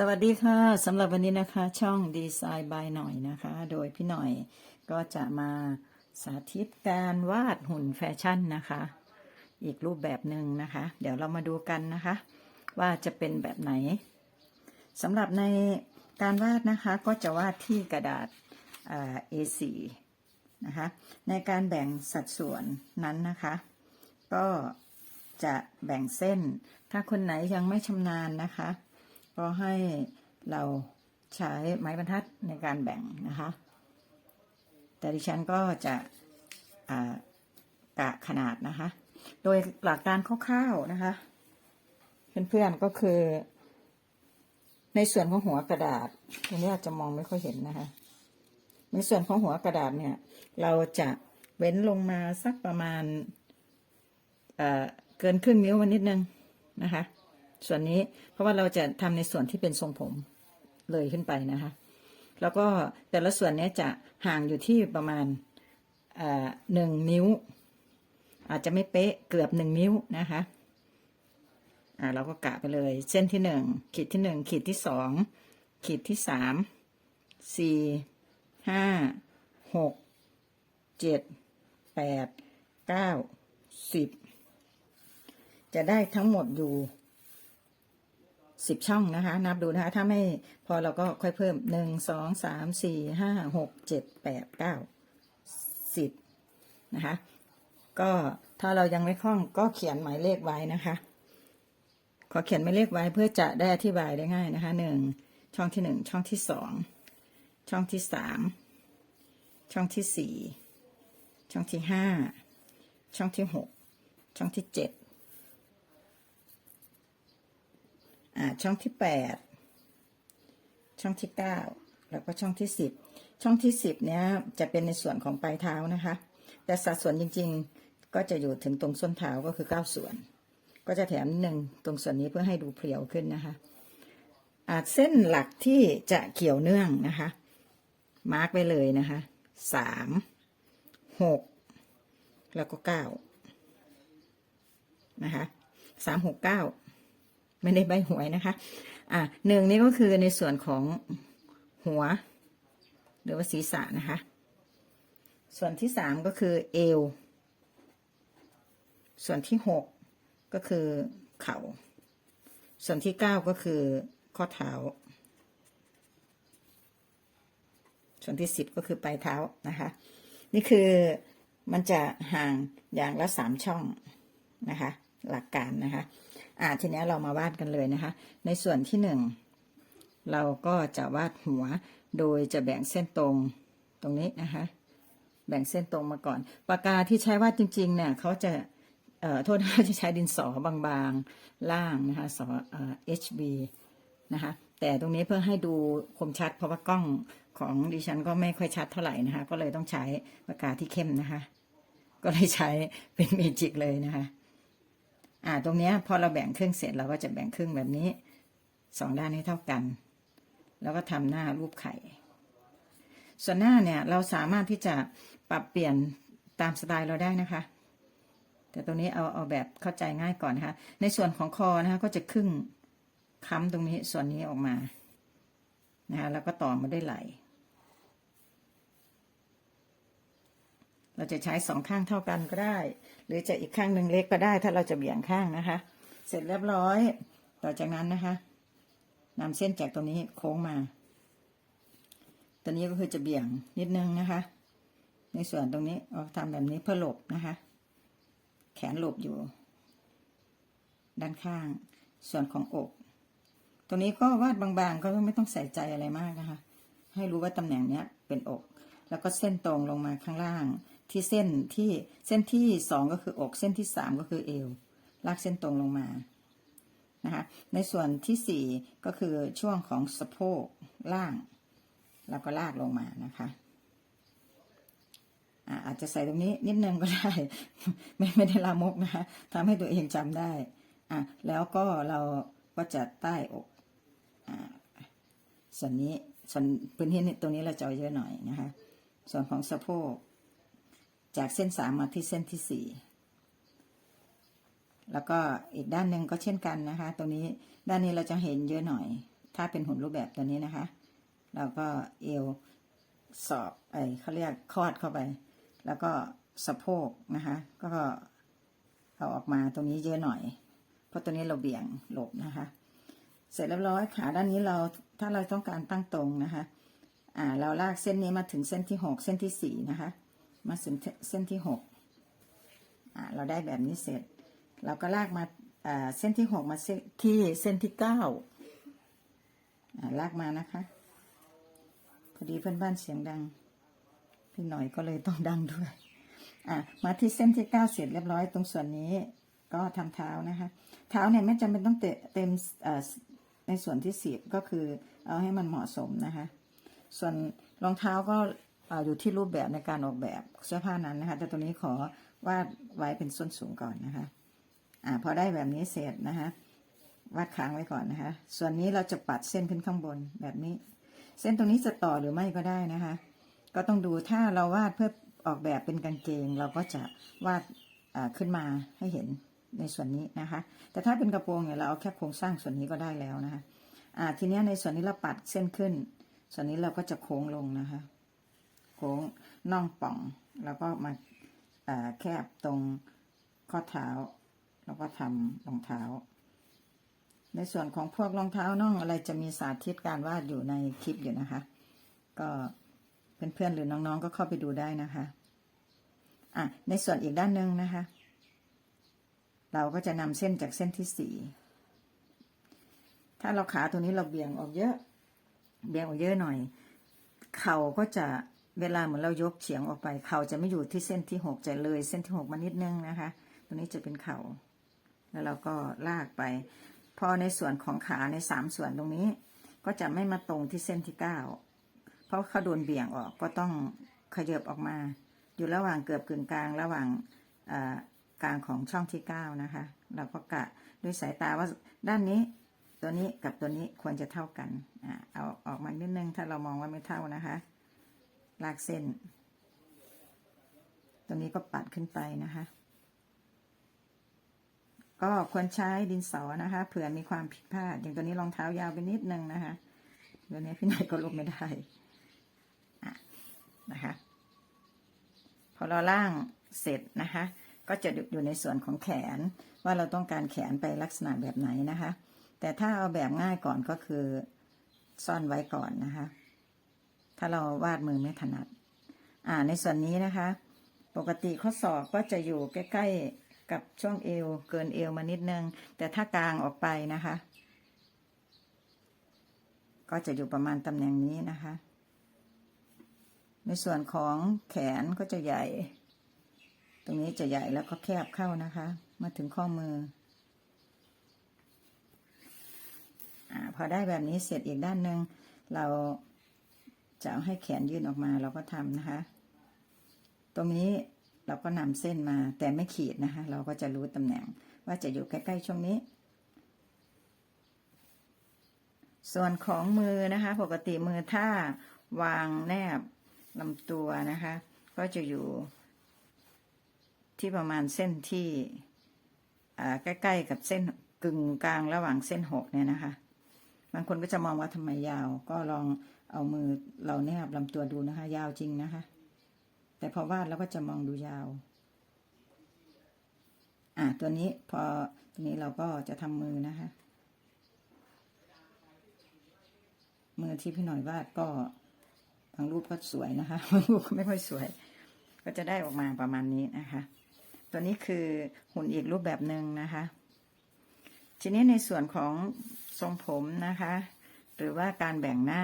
สวัสดีค่ะสำหรับวันนี้นะคะ ช่องดีไซน์บายหน่อยนะคะ โดยพี่หน่อยก็จะมาสาธิตการวาดหุ่นแฟชั่นนะคะ อีกรูปแบบหนึ่งนะคะ เดี๋ยวเรามาดูกันนะคะ ว่าจะเป็นแบบไหนสำหรับในการวาดนะคะก็จะวาดที่กระดาษ A4 นะคะในการแบ่งสัดส่วนนั้นนะคะ ก็จะแบ่งเส้น ถ้าคนไหนยังไม่ชำนาญนะคะ ก็ให้เราใช้ไม้บรรทัดในการแบ่งนะคะ แต่ดิฉันก็จะกะขนาดนะคะ โดยหลักการคร่าวๆนะคะ เพื่อนๆก็คือ ในส่วนของหัวกระดาษตรงนี้อาจจะมองไม่ค่อยเห็นนะคะ ในส่วนของหัวกระดาษเนี่ย เราจะเว้นลงมาสักประมาณเเกินครึ่งนิ้วมานิดนึงนะคะ ส่วนนี้เพราะว่าเราจะทำในส่วนที่เป็นทรงผมเลยขึ้นไปนะคะ แล้วก็แต่ละส่วนนี้จะห่างอยู่ที่ประมาณหนึ่งนิ้ว อาจจะไม่เป๊ะเกือบหนึ่งนิ้วนะคะอ่าเราก็กะไปเลย เส้นที่หนึ่งขีดที่หนึ่งขีดที่สองขีดที่สามสี่ห้าหกเจ็ดแปดเก้าสิบจะได้ทั้งหมดอยู่ สิบช่องนะคะ นับดูนะคะ ถ้าไม่พอเราก็ค่อยเพิ่มหนึ่งสองสามสี่ห้าหกเจ็ดแปดเก้าสิบนะคะ ก็ถ้าเรายังไม่คล่องก็เขียนหมายเลขไว้นะคะ ขอเขียนหมายเลขไว้เพื่อจะได้อธิบายได้ง่ายนะคะหนึ่งช่องที่หนึ่งช่องที่สองช่องที่สามช่องที่สี่ช่องที่ห้าช่องที่หกช่องที่เจ็ด อ่าช่องที่แปดช่องที่เก้าแล้วก็ช่องที่สิบช่องที่สิบเนี้ยจะเป็นในส่วนของปลายเท้านะคะ แต่สัดส่วนจริง ๆก็จะอยู่ถึงตรงส้นเท้าก็คือเก้าส่วน ก็จะแถมหนึ่งตรงส่วนนี้เพื่อให้ดูเพรียวขึ้นนะคะอ่าเส้นหลักที่จะเกี่ยวเนื่องนะคะ มาร์กไว้เลยนะคะสามหกแล้วก็เก้านะคะสามหกเก้า ไม่ได้ใบหวยนะคะ อะหนึ่งนี่ก็คือในส่วนของหัว หรือว่าศีรษะนะคะ ส่วนที่สามก็คือเอว ส่วนที่หกก็คือเข่า ส่วนที่เก้าก็คือข้อเท้า ส่วนที่สิบก็คือปลายเท้านะคะ นี่คือมันจะห่างอย่างละสามช่องนะคะ หลักการนะคะ อ่าทีนี้เรามาวาดกันเลยนะคะ ในส่วนที่หนึ่งเราก็จะวาดหัว โดยจะแบ่งเส้นตรงตรงนี้นะคะ แบ่งเส้นตรงมาก่อน ปากกาที่ใช้วาดจริงๆเนี่ยเขาจะเอ่อโทษนะจะใช้ดินสอบางๆล่างนะคะสอเอ่อ HB นะคะแต่ตรงนี้เพื่อให้ดูคมชัด เพราะว่ากล้องของดิฉันก็ไม่ค่อยชัดเท่าไหร่นะคะ ก็เลยต้องใช้ปากกาที่เข้มนะคะ ก็เลยใช้เป็นเมจิกเลยนะคะ อ่าตรงเนี้ยพอเราแบ่งครึ่งเสร็จเราก็จะแบ่งครึ่งแบบนี้สองด้านให้เท่ากัน แล้วก็ทำหน้ารูปไข่ ส่วนหน้าเนี่ยเราสามารถที่จะปรับเปลี่ยนตามสไตล์เราได้นะคะ แต่ตรงนี้เอาเอาแบบเข้าใจง่ายก่อนนะคะ ในส่วนของคอนะคะก็จะครึ่งค้ำตรงนี้ส่วนนี้ออกมานะคะแล้วก็ต่อมาด้วยไหล่ เราจะใช้สองข้างเท่ากันก็ได้ หรือจะอีกข้างหนึ่งเล็กก็ได้ ถ้าเราจะเบี่ยงข้างนะคะ เสร็จเรียบร้อย ต่อจากนั้นนะคะนำเส้นจากตรงนี้โค้งมาตัวนี้ก็คือจะเบี่ยงนิดนึงนะคะ ในส่วนตรงนี้เราทำแบบนี้เพื่อหลบนะคะ แขนหลบอยู่ ด้านข้าง ส่วนของอก ตรงนี้ก็วาดบางๆ ก็ไม่ต้องใส่ใจอะไรมากนะคะ ให้รู้ว่าตำแหน่งเนี้ยเป็นอก แล้วก็เส้นตรงลงมาข้างล่าง ที่เส้นที่เส้นที่สองก็คืออกเส้นที่สามก็คือเอวลากเส้นตรงลงมานะคะในส่วนที่สี่ก็คือช่วงของสะโพกล่าง แล้วก็ลากลงมานะคะอาจจะใส่ตรงนี้นิดนึงก็ได้ ไม่ไม่ได้ลามกนะคะทำให้ตัวเองจำได้อะแล้วก็เราก็จะใต้อกอ่าส่วนนี้ส่วนพื้นที่ตรงนี้เราจะเอาเยอะหน่อยนะคะ ส่วนของสะโพก จากเส้นสามมาที่เส้นที่สี่แล้วก็อีกด้านหนึ่งก็เช่นกันนะคะ ตรงนี้ด้านนี้เราจะเห็นเยอะหน่อย ถ้าเป็นหุ่นรูปแบบตัวนี้นะคะ เราก็เอวสอบไอเขาเรียกคลอดเข้าไป แล้วก็สะโพกนะคะ ก็เอาออกมาตรงนี้เยอะหน่อย เพราะตัวนี้เราเบี่ยงหลบนะคะ เสร็จเรียบร้อยขาด้านนี้เราถ้าเราต้องการตั้งตรงนะคะ อ่าเราลากเส้นนี้มาถึงเส้นที่หกเส้นที่สี่นะคะ มาถึงเส้นที่หกอ่าเราได้แบบนี้เสร็จ เราก็ลากมาเส้นที่หกมาที่เส้นที่เก้าอ่าลากมานะคะ พอดีเพื่อนบ้านเสียงดัง พี่หน่อยก็เลยต้องดังด้วยอะมาที่เส้นที่เก้าเสร็จเรียบร้อยตรงส่วนนี้ก็ทำเท้านะคะ เท้าเนี่ยไม่จำเป็นต้องเต็มในส่วนที่สิบก็คือเอาให้มันเหมาะสมนะคะ ส่วนรองเท้าก็ อยู่ที่รูปแบบในการออกแบบเสื้อผ้านั้นนะคะ แต่ตัวนี้ขอวาดไว้เป็นส้นสูงก่อนนะคะอ่าพอได้แบบนี้เสร็จนะคะวาดค้างไว้ก่อนนะคะ ส่วนนี้เราจะปัดเส้นขึ้นข้างบนแบบนี้ เส้นตรงนี้จะต่อหรือไม่ก็ได้นะคะ ก็ต้องดูถ้าเราวาดเพื่อออกแบบเป็นกางเกง เราก็จะวาดขึ้นมาให้เห็นในส่วนนี้นะคะ แต่ถ้าเป็นกระโปรงเนี่ยเราเอาแค่โครงสร้างส่วนนี้ก็ได้แล้วนะคะอ่าทีนี้ในส่วนนี้เราปัดเส้นขึ้น ส่วนนี้เราก็จะโค้งลงนะคะ โค้งน่องป่อง แล้วก็มาแคบตรงข้อเท้า แล้วก็ทำรองเท้า ในส่วนของพวกรองเท้าน่องอะไรจะมีสาธิตการวาดอยู่ในคลิปอยู่นะคะ ก็เพื่อนๆหรือน้องๆก็เข้าไปดูได้นะคะอะในส่วนอีกด้านหนึ่งนะคะ เราก็จะนำเส้นจากเส้นที่สี่ถ้าเราขาตัวนี้เราเบี่ยงออกเยอะ เบี่ยงออกเยอะหน่อย เข่าก็จะ เวลาเหมือนเรายกเฉียงออกไป เข่าจะไม่อยู่ที่เส้นที่หกจะเลย เส้นที่หกมานิดนึงนะคะตัวนี้จะเป็นเข่า แล้วเราก็ลากไป พอในส่วนของขาในสามส่วนตรงนี้ ก็จะไม่มาตรงที่เส้นที่เก้าเพราะเขาโดนเบี่ยงออกก็ต้องขยับออกมา อยู่ระหว่างเกือบกึ่งกลางระหว่างกลางของช่องที่เก้านะคะ เราก็กะด้วยสายตาว่าด้านนี้ตัวนี้กับตัวนี้ควรจะเท่ากันอ่าเอาออกมานิดนึงถ้าเรามองว่าไม่เท่านะคะ ลากเส้น ตรงนี้ก็ปัดขึ้นไปนะคะ ก็ควรใช้ดินสอนะคะ เผื่อมีความผิดพลาด อย่างตัวนี้รองเท้ายาวไปนิดนึงนะคะตัวนี้พี่นายก็ลบไม่ได้ะนะคะ พอเราล่างเสร็จนะคะ ก็จะอยู่ในส่วนของแขนว่าเราต้องการแขนไปลักษณะแบบไหนนะคะ แต่ถ้าเอาแบบง่ายก่อนก็คือซ่อนไว้ก่อนนะคะ ถ้าเราวาดมือไม่ถนัด อ่าในส่วนนี้นะคะ ปกติข้อศอกก็จะอยู่ใกล้ๆกับช่วงเอว เกินเอวมานิดนึง แต่ถ้ากลางออกไปนะคะ ก็จะอยู่ประมาณตำแหน่งนี้นะคะ ในส่วนของแขนก็จะใหญ่ ตรงนี้จะใหญ่แล้วก็แคบเข้านะคะ มาถึงข้อมืออ่าพอได้แบบนี้เสร็จอีกด้านหนึ่งเรา จะเอาให้แขนยื่นออกมาเราก็ทำนะคะ ตรงนี้เราก็นำเส้นมาแต่ไม่ขีดนะคะ เราก็จะรู้ตำแหน่งว่าจะอยู่ใกล้ๆช่วงนี้ ส่วนของมือนะคะ ปกติมือถ้าวางแนบลำตัวนะคะ ก็จะอยู่ที่ประมาณเส้นที่ใกล้ๆกับเส้นกึ่งกลางระหว่างเส้นหกเนี่ยนะคะ บางคนก็จะมองว่าทำไมยาว ก็ลองเอามือเราแนบลำตัวดูนะคะ ยาวจริงนะคะ แต่พอวาดแล้วก็จะมองดูยาว อะตัวนี้พอตัวนี้เราก็จะทำมือนะคะ มือที่พี่หน่อยวาดก็บางรูปก็สวยนะคะบางรูปก็ไม่ค่อยสวย ก็จะได้ออกมาประมาณนี้นะคะ ตัวนี้คือหุ่นอีกรูปแบบหนึ่งนะคะ ทีนี้ในส่วนของทรงผมนะคะ หรือว่าการแบ่งหน้า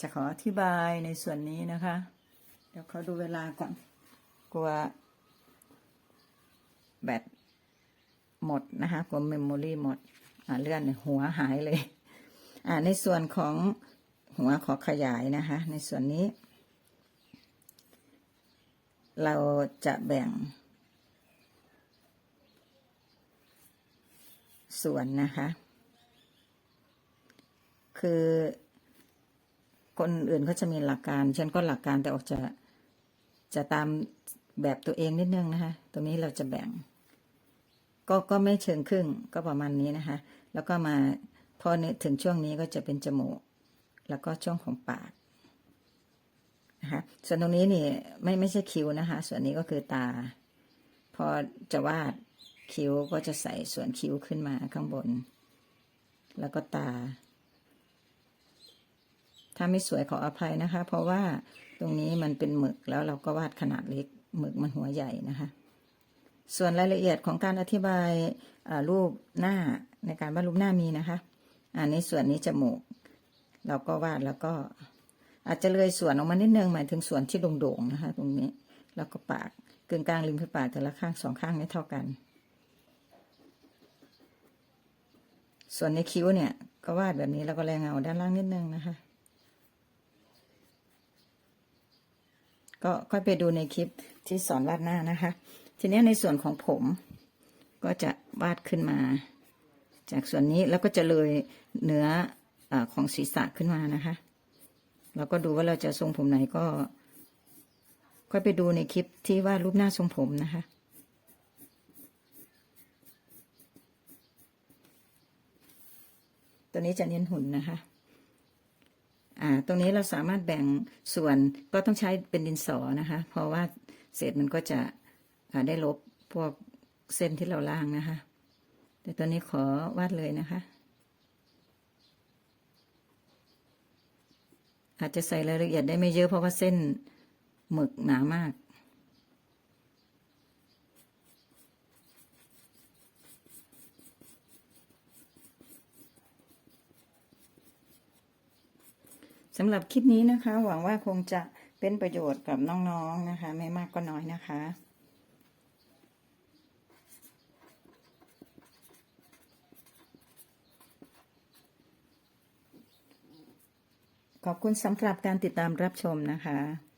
จะขออธิบายในส่วนนี้นะคะ เดี๋ยวเขาดูเวลาก่อนกลัวแบตหมดนะคะกลัวเมมโมรี่หมดอ่าเลื่อนหัวหายเลย อ่าในส่วนของหัวขอขยายนะคะ ในส่วนนี้ เราจะแบ่ง ส่วนนะคะ คือคนอื่นเขาจะมีหลักการ ฉันก็หลักการแต่ออกจะจะตามแบบตัวเองนิดนึงนะคะ ตรงนี้เราจะแบ่ง ก็ก็ไม่เชิงครึ่งก็ประมาณนี้นะคะ แล้วก็มาพอถึงช่วงนี้ก็จะเป็นจมูก แล้วก็ช่วงของปากนะคะส่วนตรงนี้นี่ไม่ไม่ใช่คิ้วนะคะ ส่วนนี้ก็คือตา พอจะวาด คิ้วก็จะใส่ส่วนคิ้วขึ้นมาข้างบน แล้วก็ตา ถ้าไม่สวยขออภัยนะคะ เพราะว่าตรงนี้มันเป็นหมึกแล้วเราก็วาดขนาดเล็กหมึกมันหัวใหญ่นะคะ ส่วนรายละเอียดของการอธิบายรูปหน้าในการวาดรูปหน้ามีนะคะ อันนี้ส่วนนี้จมูก เราก็วาดแล้วก็อาจจะเลยส่วนออกมานิดนึงหมายถึงส่วนที่โด่งๆนะคะ ตรงนี้ แล้วก็ปากกึ่งกลางริมฝีปากแต่ละข้างสองข้างไม่เท่ากัน ส่วนในคิ้วเนี่ย ก็วาดแบบนี้แล้วก็แรงเงาด้านล่างนิดนึงนะคะ ก็ค่อยไปดูในคลิปที่สอนวาดหน้านะคะ ทีนี้ในส่วนของผมก็จะวาดขึ้นมา จากส่วนนี้แล้วก็จะเลยเนื้ออของศีรษะขึ้นมานะคะเราก็ดูว่าเราจะทรงผมไหนก็ ค่อยไปดูในคลิปที่วาดรูปหน้าทรงผมนะคะ ตัวนี้จะเน้นหุ่นนะคะ อ่า ตรงนี้เราสามารถแบ่งส่วนก็ต้องใช้เป็นดินสอนะคะ เพราะว่าเศษมันก็จะอาได้ลบพวกเส้นที่เราล่างนะคะ แต่ตัวนี้ขอวาดเลยนะคะ อาจจะใส่รายละเอียดได้ไม่เยอะเพราะว่าเส้นหมึกหนามาก สำหรับคลิปนี้นะคะ หวังว่าคงจะเป็นประโยชน์กับน้องๆนะคะ ไม่มากก็น้อยนะคะขอบคุณสำหรับการติดตามรับชมนะคะ